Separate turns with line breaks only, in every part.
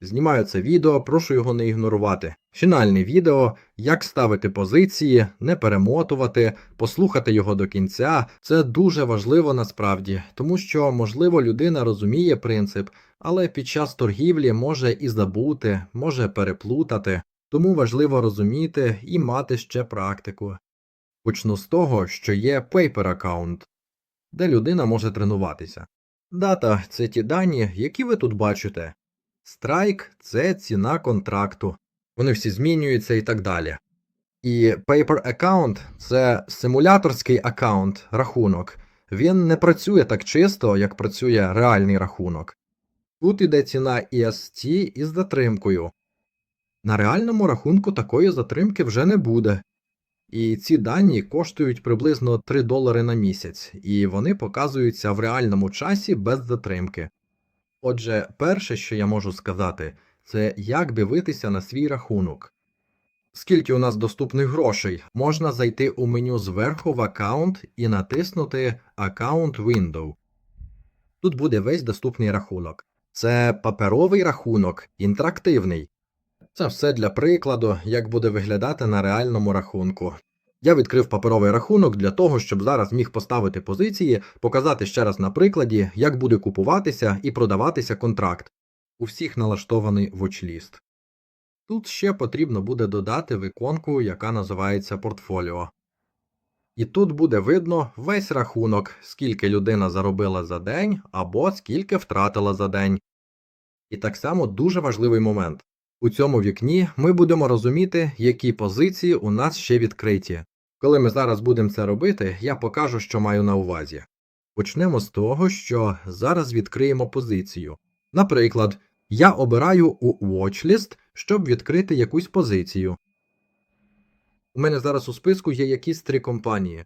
Знімаю це відео, прошу його не ігнорувати. Фінальне відео, як ставити позиції, не перемотувати, послухати його до кінця. Це дуже важливо насправді, тому що, можливо, людина розуміє принцип, але під час торгівлі може і забути, може переплутати. Тому важливо розуміти і мати ще практику. Почну з того, що є Paper Account, де людина може тренуватися. Дата це ті дані, які ви тут бачите. Страйк це ціна контракту. Вони всі змінюються і так далі. І Paper Account це симуляторський аккаунт, рахунок. Він не працює так чисто, як працює реальний рахунок. Тут іде ціна EST із затримкою. На реальному рахунку такої затримки вже не буде. І ці дані коштують приблизно 3 долари на місяць, і вони показуються в реальному часі без затримки. Отже, перше, що я можу сказати, це як дивитися на свій рахунок. Скільки у нас доступних грошей, можна зайти у меню зверху в аккаунт і натиснути Account Window. Тут буде весь доступний рахунок. Це паперовий рахунок, інтерактивний. Це все для прикладу, як буде виглядати на реальному рахунку. Я відкрив паперовий рахунок для того, щоб зараз міг поставити позиції, показати ще раз на прикладі, як буде купуватися і продаватися контракт. У всіх налаштований watchlist. Тут ще потрібно буде додати виконку, яка називається портфоліо. І тут буде видно весь рахунок, скільки людина заробила за день або скільки втратила за день. І так само дуже важливий момент. У цьому вікні ми будемо розуміти, які позиції у нас ще відкриті. Коли ми зараз будемо це робити, я покажу, що маю на увазі. Почнемо з того, що зараз відкриємо позицію. Наприклад, я обираю у Watchlist, щоб відкрити якусь позицію. У мене зараз у списку є якісь три компанії.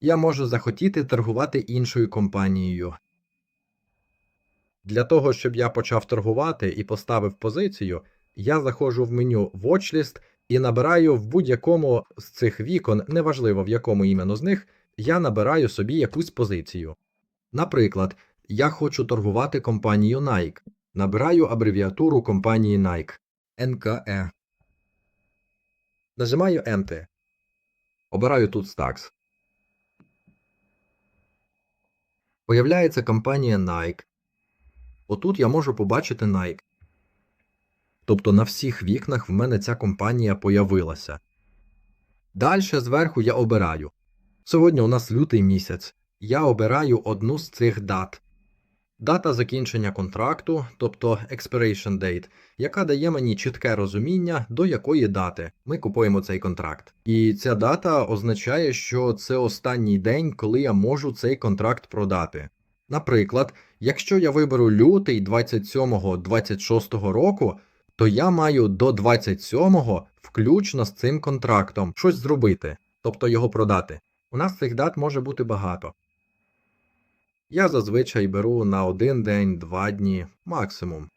Я можу захотіти торгувати іншою компанією. Для того, щоб я почав торгувати і поставив позицію, я заходжу в меню Watchlist і набираю в будь-якому з цих вікон, неважливо в якому іменно з них, я набираю собі якусь позицію. Наприклад, я хочу торгувати компанію Nike. Набираю абревіатуру компанії Nike NKE. Нажимаю Enter. Обираю тут Stacks. Появляється компанія Nike. Отут я можу побачити Nike. Тобто на всіх вікнах в мене ця компанія появилася. Далі зверху я обираю. Сьогодні у нас лютий місяць. Я обираю одну з цих дат. Дата закінчення контракту, тобто expiration date, яка дає мені чітке розуміння, до якої дати ми купуємо цей контракт. І ця дата означає, що це останній день, коли я можу цей контракт продати. Наприклад, якщо я виберу лютий 27-26 року, то я маю до 27-го включно з цим контрактом щось зробити, тобто його продати. У нас цих дат може бути багато. Я зазвичай беру на один день, два дні, максимум.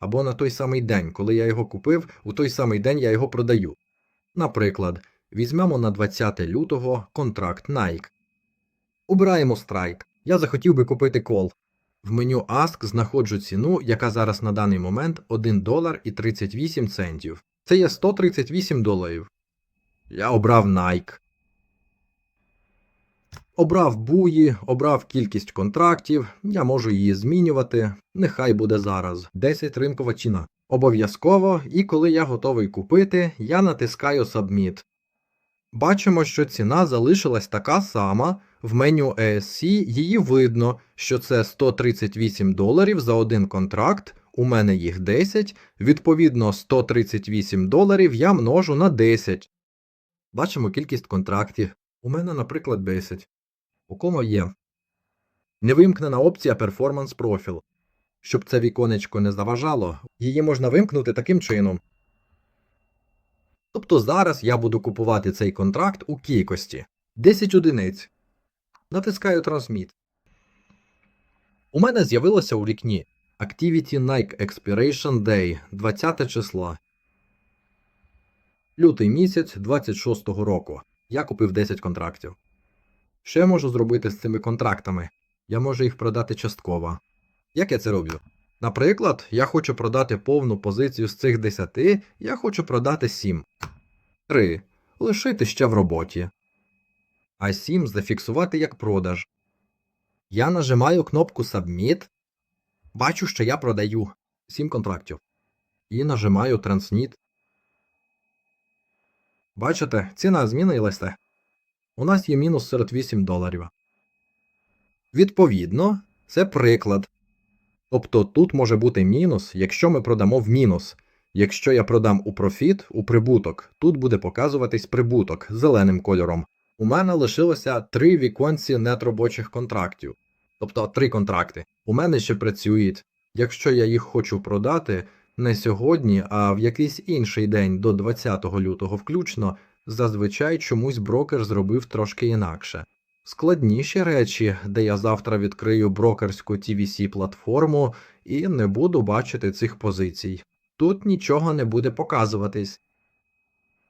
Або на той самий день, коли я його купив, у той самий день я його продаю. Наприклад, візьмемо на 20 лютого контракт Nike. Обираємо страйк. Я захотів би купити кол. В меню Ask знаходжу ціну, яка зараз на даний момент 1 долар і 38 центів. Це є 138 доларів. Я обрав Nike. Обрав буї, обрав кількість контрактів, я можу її змінювати. Нехай буде зараз. 10 ринкова ціна. Обов'язково, і коли я готовий купити, я натискаю Submit. Бачимо, що ціна залишилась така сама. В меню ESC її видно, що це 138 доларів за один контракт, у мене їх 10, відповідно 138 доларів я множу на 10. Бачимо кількість контрактів. У мене, наприклад, 10. У кому є невимкнена опція Performance Profile. Щоб це віконечко не заважало, її можна вимкнути таким чином. Тобто зараз я буду купувати цей контракт у кількості 10 одиниць. Натискаю Transmit. У мене з'явилося у вікні Activity Nike Expiration Day 20 числа. Лютий місяць 26-го року. Я купив 10 контрактів. Що я можу зробити з цими контрактами? Я можу їх продати частково. Як я це роблю? Наприклад, я хочу продати повну позицію з цих 10, я хочу продати 7. 3. Лишити ще в роботі. А 7 зафіксувати як продаж. Я нажимаю кнопку Submit. Бачу, що я продаю 7 контрактів. І нажимаю Transmit. Бачите, ціна змінилася. У нас є мінус 48 доларів. Відповідно, це приклад. Тобто тут може бути мінус, якщо ми продамо в мінус. Якщо я продам у профіт, у прибуток, тут буде показуватись прибуток зеленим кольором. У мене лишилося три віконці нетробочих контрактів. Тобто три контракти. У мене ще працюють. Якщо я їх хочу продати не сьогодні, а в якийсь інший день до 20 лютого включно, зазвичай чомусь брокер зробив трошки інакше. Складніші речі, де я завтра відкрию брокерську TVC платформу і не буду бачити цих позицій. Тут нічого не буде показуватись.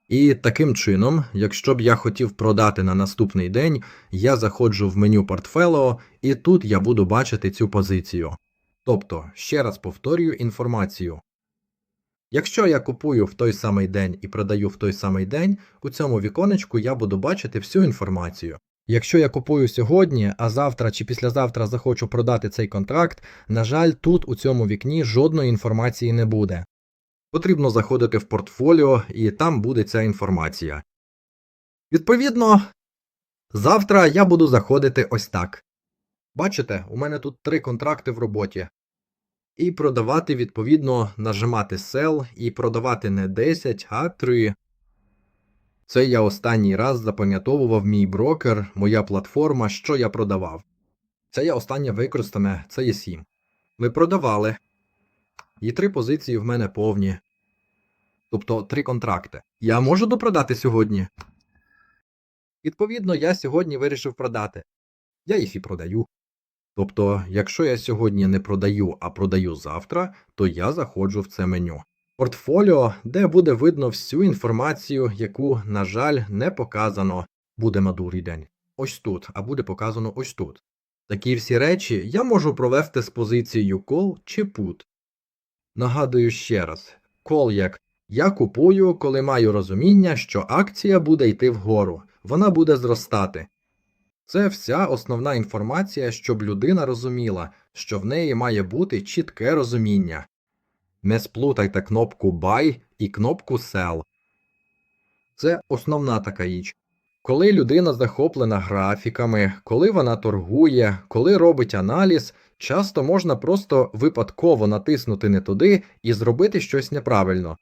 І таким чином, якщо б я хотів продати на наступний день, я заходжу в меню портфело, і тут я буду бачити цю позицію. Тобто, ще раз повторюю інформацію. Якщо я купую в той самий день і продаю в той самий день, у цьому віконечку я буду бачити всю інформацію. Якщо я купую сьогодні, а завтра чи післязавтра захочу продати цей контракт, на жаль, тут у цьому вікні жодної інформації не буде. Потрібно заходити в портфоліо, і там буде ця інформація. Відповідно, завтра я буду заходити ось так. Бачите, у мене тут три контракти в роботі. І продавати, відповідно, нажимати Sell і продавати не 10, а 3. Це я останній раз запам'ятовував мій брокер, моя платформа, що я продавав. Це я останнє використане, це є 7. Ми продавали. І три позиції в мене повні. Тобто три контракти. Я можу допродати сьогодні. Відповідно, я сьогодні вирішив продати. Я їх і продаю. Тобто, якщо я сьогодні не продаю, а продаю завтра, то я заходжу в це меню. Портфоліо, де буде видно всю інформацію, яку, на жаль, не показано буде мадурий день. Ось тут, а буде показано ось тут. Такі всі речі я можу провести з позицією call чи put. Нагадую ще раз: call як я купую, коли маю розуміння, що акція буде йти вгору, вона буде зростати. Це вся основна інформація, щоб людина розуміла, що в неї має бути чітке розуміння. Не сплутайте кнопку Buy і кнопку Sell. Це основна така річ. Коли людина захоплена графіками, коли вона торгує, коли робить аналіз, часто можна просто випадково натиснути не туди і зробити щось неправильно.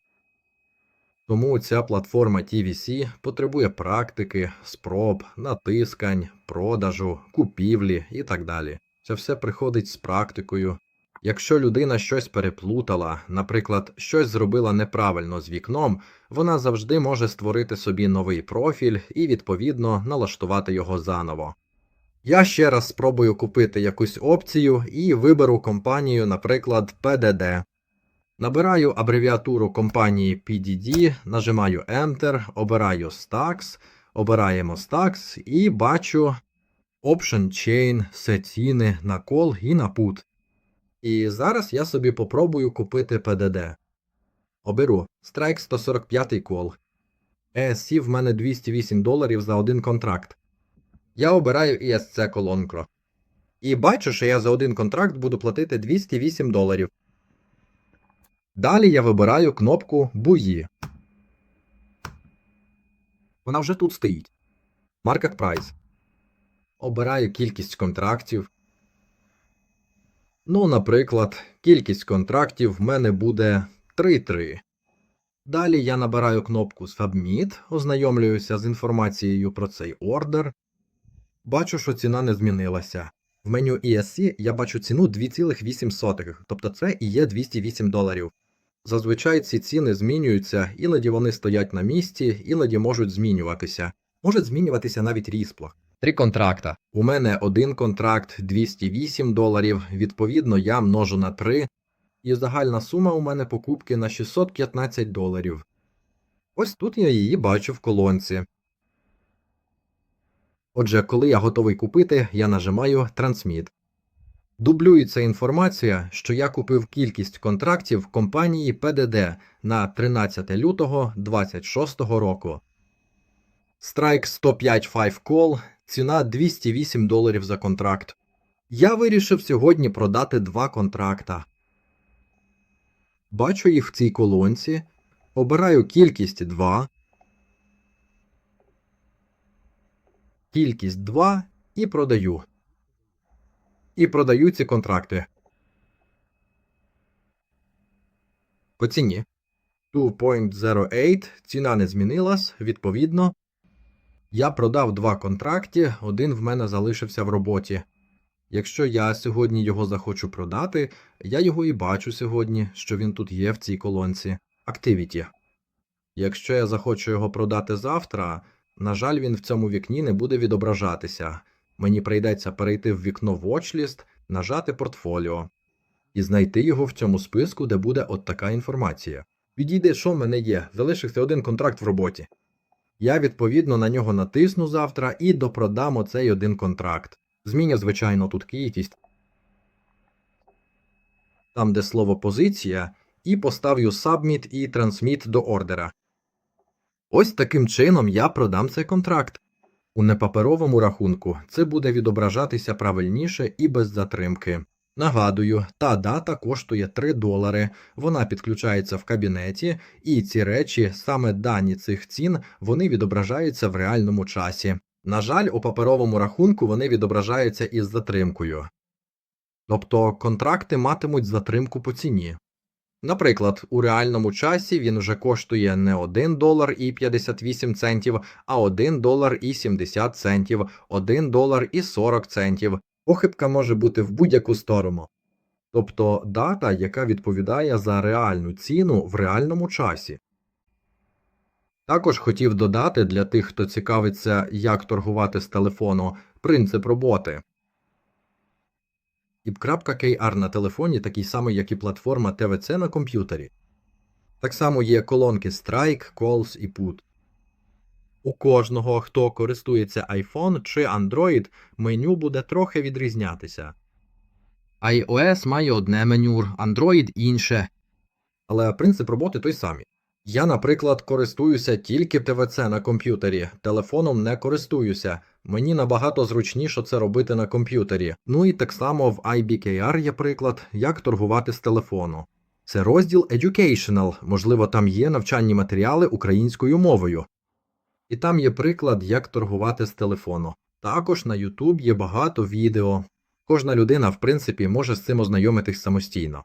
Тому ця платформа TVC потребує практики, спроб, натискань, продажу, купівлі і так далі. Це все приходить з практикою. Якщо людина щось переплутала, наприклад, щось зробила неправильно з вікном, вона завжди може створити собі новий профіль і, відповідно, налаштувати його заново. Я ще раз спробую купити якусь опцію і виберу компанію, наприклад, PDD. Набираю абревіатуру компанії PDD, нажимаю Enter, обираю Stacks, обираємо Stacks і бачу Option Chain, все ціни на call і на put. І зараз я собі попробую купити PDD. Оберу Strike 145 call. ESC в мене 208 доларів за один контракт. Я обираю ESC колонкро. І бачу, що я за один контракт буду платити 208 доларів. Далі я вибираю кнопку Буї. Вона вже тут стоїть. Market Price. Обираю кількість контрактів. Ну, наприклад, кількість контрактів в мене буде 3-3. Далі я набираю кнопку Submit, ознайомлююся з інформацією про цей ордер. Бачу, що ціна не змінилася. В меню ESC я бачу ціну 2,8, тобто це і є 208 доларів. Зазвичай ці ціни змінюються, іноді вони стоять на місці, іноді можуть змінюватися. Може змінюватися навіть різпло. Три контракта. У мене один контракт 208 доларів, відповідно, я множу на 3, і загальна сума у мене покупки на 615 доларів. Ось тут я її бачу в колонці. Отже, коли я готовий купити, я нажимаю Transmit. Дублюється інформація, що я купив кількість контрактів компанії ПДД на 13 лютого 26 року. Страйк 105 5 Call, ціна 208 доларів за контракт. Я вирішив сьогодні продати два контракта. Бачу їх в цій колонці, обираю кількість 2, кількість 2 і продаю. І продаю ці контракти. По ціні. 2.08, ціна не змінилась, відповідно. Я продав два контракти, один в мене залишився в роботі. Якщо я сьогодні його захочу продати, я його і бачу сьогодні, що він тут є в цій колонці. Activity. Якщо я захочу його продати завтра, на жаль, він в цьому вікні не буде відображатися. Мені прийдеться перейти в вікно Watchlist, нажати портфоліо і знайти його в цьому списку, де буде от така інформація. Відійде, що в мене є, залишився один контракт в роботі. Я відповідно на нього натисну завтра і допродам оцей один контракт. Зміню, звичайно, тут кількість. Там, де слово позиція, і поставлю Submit і Transmit до ордера. Ось таким чином я продам цей контракт. У непаперовому рахунку це буде відображатися правильніше і без затримки. Нагадую, та дата коштує 3 долари, вона підключається в кабінеті, і ці речі, саме дані цих цін, вони відображаються в реальному часі. На жаль, у паперовому рахунку вони відображаються із затримкою. Тобто контракти матимуть затримку по ціні. Наприклад, у реальному часі він вже коштує не 1 долар і 58 центів, а 1 долар і 70 центів, 1 долар і 40 центів. Похибка може бути в будь-яку сторону. Тобто дата, яка відповідає за реальну ціну в реальному часі. Також хотів додати для тих, хто цікавиться, як торгувати з телефону, принцип роботи. IP.KR на телефоні такий самий, як і платформа TVC на комп'ютері. Так само є колонки Strike, Calls і Put. У кожного, хто користується iPhone чи Android, меню буде трохи відрізнятися. iOS має одне меню, Android інше. Але принцип роботи той самий. Я, наприклад, користуюся тільки ТВЦ на комп'ютері, телефоном не користуюся. Мені набагато зручніше це робити на комп'ютері. Ну і так само в IBKR є приклад, як торгувати з телефону. Це розділ Educational, можливо, там є навчальні матеріали українською мовою. І там є приклад, як торгувати з телефону. Також на YouTube є багато відео. Кожна людина, в принципі, може з цим ознайомитись самостійно.